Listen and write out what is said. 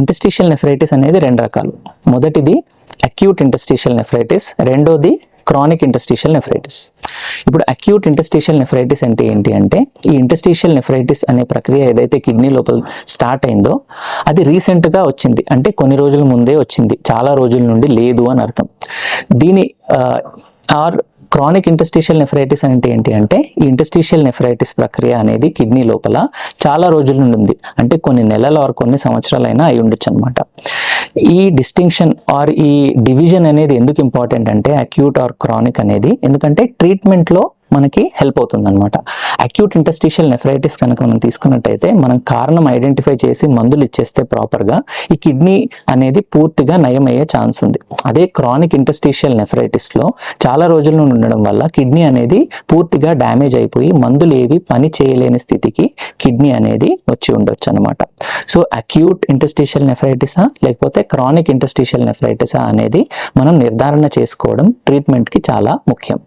Interstitial nephritis అనేది రెండు రకాలు. మొదటిది అక్యూట్ ఇంటస్టిషియల్ నెఫ్రైటిస్ రెండోది క్రానిక్ ఇంటస్టిషియల్ నెఫ్రైటిస్ ఇప్పుడు అక్యూట్ ఇంటస్టిషియల్ నెఫ్రైటిస్ అంటే ఏంటి అంటే ఈ ఇంటస్టిషియల్ నెఫ్రైటిస్ అనే ప్రక్రియ ఏదైతే కిడ్నీ లోపల స్టార్ట్ అయిందో అది రీసెంట్గా వచ్చింది. అంటే కొన్ని రోజుల ముందే వచ్చింది. చాలా రోజుల నుండి లేదు అని అర్థం. దీని ఆర్ క్రానిక్ ఇంటస్టిషియల్ నెఫ్రైటిస్ అంటే ఏంటి అంటే ఈ ఇంటస్టిషియల్ నెఫ్రైటిస్ ప్రక్రియ అనేది కిడ్నీ లోపల చాలా రోజుల నుండి ఉంది. అంటే కొన్ని నెలల ఆర్ కొన్ని సంవత్సరాలైనా అయి ఉండొచ్చు అనమాట ఈ డిస్టింక్షన్ ఆర్ ఈ డివిజన్ అనేది ఎందుకు ఇంపార్టెంట్ అంటే అక్యూట్ ఆర్ క్రానిక్ అనేది. ఎందుకంటే ట్రీట్మెంట్లో మనకి హెల్ప్ అవుతుంది అనమాట అక్యూట్ ఇంటస్టిషియల్ నెఫ్రైటిస్ కనుక మనం తీసుకున్నట్టయితే మనం కారణం ఐడెంటిఫై చేసి మందులు ఇచ్చేస్తే ప్రాపర్గా ఈ కిడ్నీ అనేది పూర్తిగా నయం అయ్యే ఛాన్స్ ఉంది. అదే క్రానిక్ ఇంటస్టిషియల్ నెఫ్రైటిస్లో చాలా రోజుల నుండి ఉండడం వల్ల కిడ్నీ అనేది పూర్తిగా డ్యామేజ్ అయిపోయి మందులు ఏవి పని చేయలేని స్థితికి కిడ్నీ అనేది వచ్చి ఉండొచ్చు అనమాట సో అక్యూట్ ఇంటస్టిషియల్ నెఫ్రైటిసా లేకపోతే క్రానిక్ ఇంటస్టిషియల్ నెఫ్రైటిసా అనేది మనం నిర్ధారణ చేసుకోవడం ట్రీట్మెంట్కి చాలా ముఖ్యం.